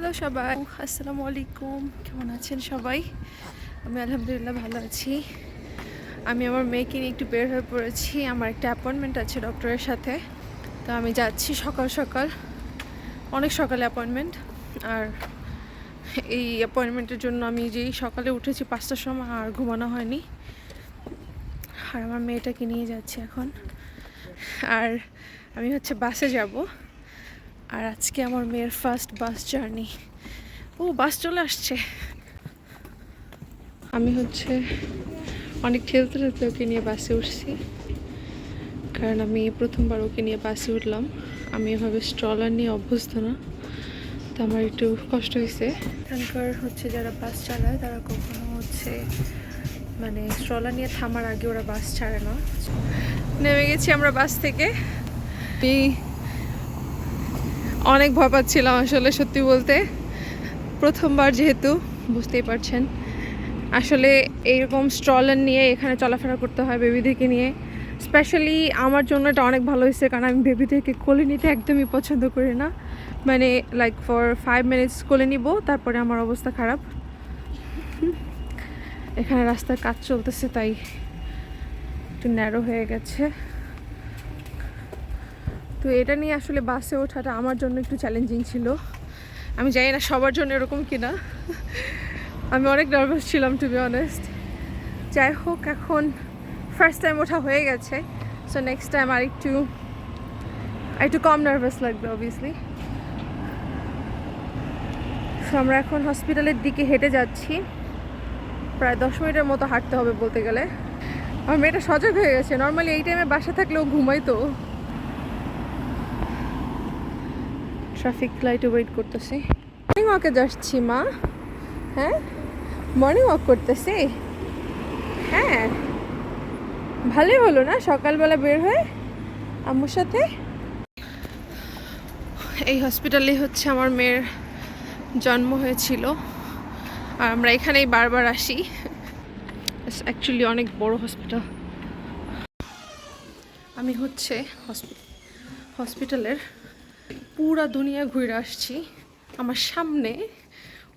Hello সবাই। আসসালামু আলাইকুম। কেমন আছেন সবাই? আমি আলহামদুলিল্লাহ ভালো আছি। আমি আমার মেয়েকে নিয়ে একটু বের হয়ে পড়েছি। আমার একটা অ্যাপয়েন্টমেন্ট আছে ডক্টরের সাথে। তো আমি যাচ্ছি সকাল সকাল। অনেক সকালে অ্যাপয়েন্টমেন্ট। আর এই অ্যাপয়েন্টমেন্টের জন্য আমি যেই সকালে উঠেছি পাঁচটার সময় আর ঘুমানো হয়নি। আর আমার মেয়েটাকে নিয়ে যাচ্ছি এখন। আর আমি হচ্ছে বাসে যাব। আর আজকে আমার মেয়ের ফার্স্ট বাস জার্নি ও বাস চলে আসছে। আমি হচ্ছে অনেক ঠেলতে ঠেলতে ওকে নিয়ে বাসে উঠছি। কারণ আমি প্রথমবার ওকে নিয়ে বাসে উঠলাম। আমি এভাবে স্ট্রলার নিয়ে অভ্যস্ত না। তো আমার একটু কষ্ট হয়েছে। এখানকার হচ্ছে যারা বাস চালায়, তারা কখনো হচ্ছে মানে স্ট্রলার নিয়ে থামার আগে ওরা বাস ছাড়ে না। নেমে গেছি আমরা বাস থেকে। অনেক ভয় পাচ্ছিলাম আসলে সত্যি বলতে। প্রথমবার যেহেতু, বুঝতেই পারছেন। আসলে এইরকম স্ট্রলার নিয়ে এখানে চলাফেরা করতে হয় বেবিদেরকে নিয়ে। স্পেশালি আমার জন্য এটা অনেক ভালো হয়েছে, কারণ আমি বেবিদেরকে কোলে নিতে একদমই পছন্দ করি না। মানে লাইক ফর ফাইভ মিনিটস কোলে নিব, তারপরে আমার অবস্থা খারাপ। এখানে রাস্তার কাজ চলতেছে, তাই একটু ন্যারো হয়ে গেছে। তো এটা নিয়ে আসলে বাসে ওঠাটা আমার জন্য একটু চ্যালেঞ্জিং ছিল। আমি জানি না সবার জন্য এরকম কিনা। আমি অনেক নার্ভাস ছিলাম টু বি অনেস্ট যাই হোক, এখন ফার্স্ট টাইম ওঠা হয়ে গেছে। সো নেক্সট টাইম আর একটু আর একটু কম নার্ভাস লাগবে অবভিয়াসলি সো আমরা এখন হসপিটালের দিকে হেঁটে যাচ্ছি। প্রায় দশ মিনিটের মতো হাঁটতে হবে বলতে গেলে। আমার মেয়েটা সজাগ হয়ে গেছে। নর্মালি এই টাইমে বাসা থাকলেও ঘুমাইতো। ট্রাফিক লাইটে ওয়েট করতেছি। মর্নিং ওয়াকে যাচ্ছি, মা। হ্যাঁ? মর্নিং ওয়াক করতেছি? হ্যাঁ। ভালোই হলো না? সকালবেলা বের হয়ে আম্মুর সাথে? এই হসপিটালে হচ্ছে আমার মেয়ের জন্ম হয়েছিল। আর আমরা এখানেই বারবার আসি। অ্যাকচুয়ালি অনেক বড় হসপিটাল আমি হচ্ছে হসপিটালের পুরা দুনিয়া ঘুরে আসছি। আমার সামনে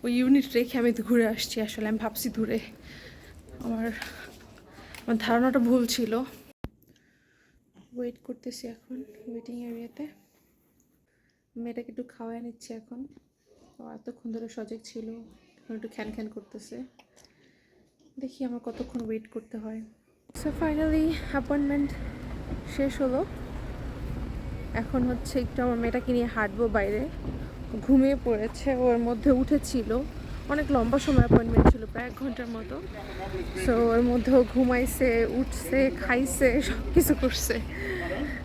ওই ইউনিট রেখে আমি ঘুরে আসছি, আসলে আমি ভাবছি দূরে। আমার আমার ধারণাটা ভুল ছিল। ওয়েট করতেছি এখন ওয়েটিং এরিয়াতে মেয়েটাকে একটু খাওয়াই নিচ্ছে এখন। ও এতক্ষণ ধরে সজাগ ছিল, এখন একটু খ্যান খ্যান করতেছে। দেখি আমার কতক্ষণ ওয়েট করতে হয়। সো ফাইনালি অ্যাপয়েন্টমেন্ট শেষ হলো। এখন হচ্ছে একটু আমার মেয়েটাকে নিয়ে হাঁটবো বাইরে। ঘুমিয়ে পড়েছে, ওর মধ্যে উঠেছিল। অনেক লম্বা সময় অ্যাপয়েন্টমেন্ট ছিল, প্রায় এক ঘণ্টার মতো। সো ওর মধ্যেও ঘুমাইছে, উঠছে, খাইছে সব কিছু করছে।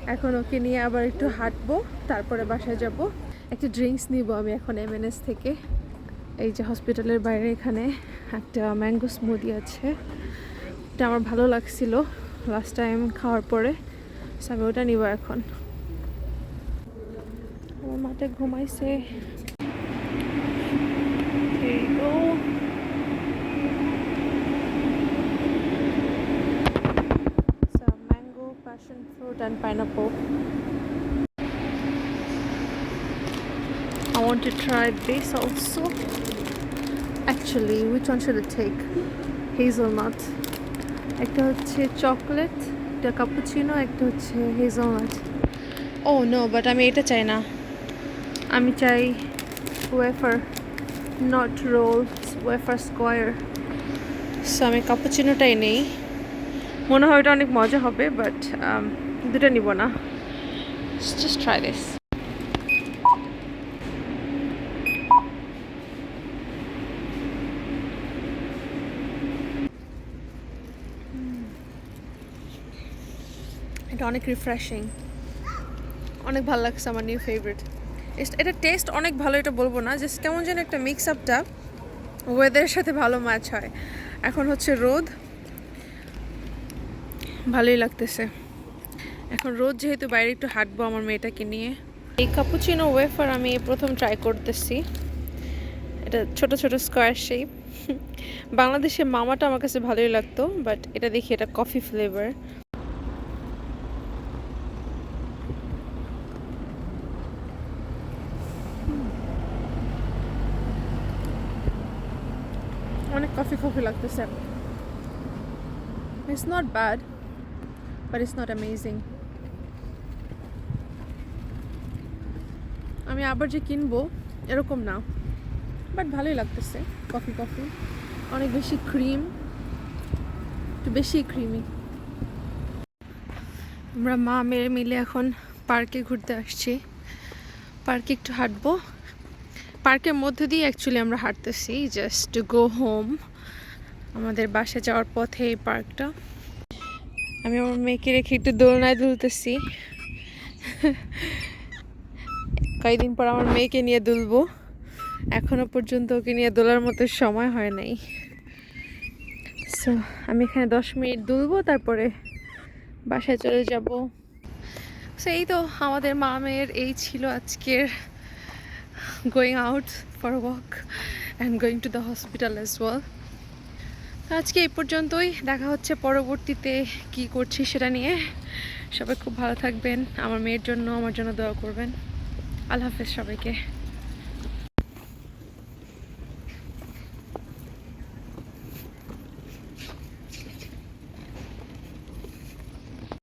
এখন ওকে নিয়ে আবার একটু হাঁটবো, তারপরে বাসায় যাব। একটা ড্রিঙ্কস নিব আমি এখন এমএনএস থেকে। এই যে হসপিটালের বাইরে এখানে একটা ম্যাঙ্গো স্মুদি আছে। এটা আমার ভালো লাগছিল লাস্ট টাইম খাওয়ার পরে। So, আমি ওটা নিব এখন। আমার ঘুমাইছে mango, passion fruit and pineapple. I want to try this also. Actually, which one should I take? Hazelnut. একটা হচ্ছে চকলেট একটা কাপুচিনো একটা হচ্ছে হেজলনাট ও নো বাট আমি এটা চাই না আমি চাই wafer not roll wafer square so আমি কাপুচিনোটাই নেই মনে হয় ওটা অনেক মজা হবে বাট দুটো নিব না। জাস্ট ট্রাই দিস এটা অনেক রিফ্রেশিং অনেক ভালো লাগছে আমার নিউ ফেভারিট এটা টেস্ট অনেক ভালো, এটা বলব না। জাস্ট কেমন যেন একটা মিক্স আপটা ওয়েদারের সাথে ভালো ম্যাচ হয়। এখন হচ্ছে রোদ। ভালোই লাগতেছে। এখন রোদ যেহেতু, বাইরে একটু হাঁটবো আমার মেয়েটাকে নিয়ে। এই কাপুচিনো ওয়েফার আমি প্রথম ট্রাই করতেছি। এটা ছোট ছোট স্কোয়ার শেপ বাংলাদেশে মামাটা আমার কাছে ভালোই লাগতো বাট এটা দেখি এটা কফি ফ্লেভার অনেক কফি কফি লাগতেছে। It's not bad but it's not amazing আমি আবার যে কিনবো, এরকম না। বাট ভালোই লাগতেছে কফি কফি অনেক বেশি ক্রিম একটু বেশি ক্রিমি আমরা মা, মেয়ে মিলে এখন পার্কে ঘুরতে আসছি। পার্কে একটু হাঁটবো। পার্কের মধ্যে দিয়ে অ্যাকচুয়ালি আমরা হাঁটতেছি জাস্ট টু গো হোম আমাদের বাসা যাওয়ার পথে এই পার্কটা। আমি আমার মেয়েকে রেখে একটু দোলনায় দুলতেছি। কয়েকদিন পর আমার মেয়েকে নিয়ে দুলবো। এখনও পর্যন্ত ওকে নিয়ে দোলার মতো সময় হয় নাই। সো আমি এখানে দশ মিনিট দুলবো, তারপরে বাসায় চলে যাব। সো এই তো আমাদের মা মেয়ের এই ছিল আজকের going out for walk and going to the hospital as well আজকে এই পর্যন্তই। দেখা হচ্ছে পরবর্তীতে কি করছি সেটা নিয়ে। সবাই খুব ভালো থাকবেন। আমার মেয়ের জন্য, আমার জন্য দোয়া করবেন। আল্লাহ হাফেজ সবাইকে।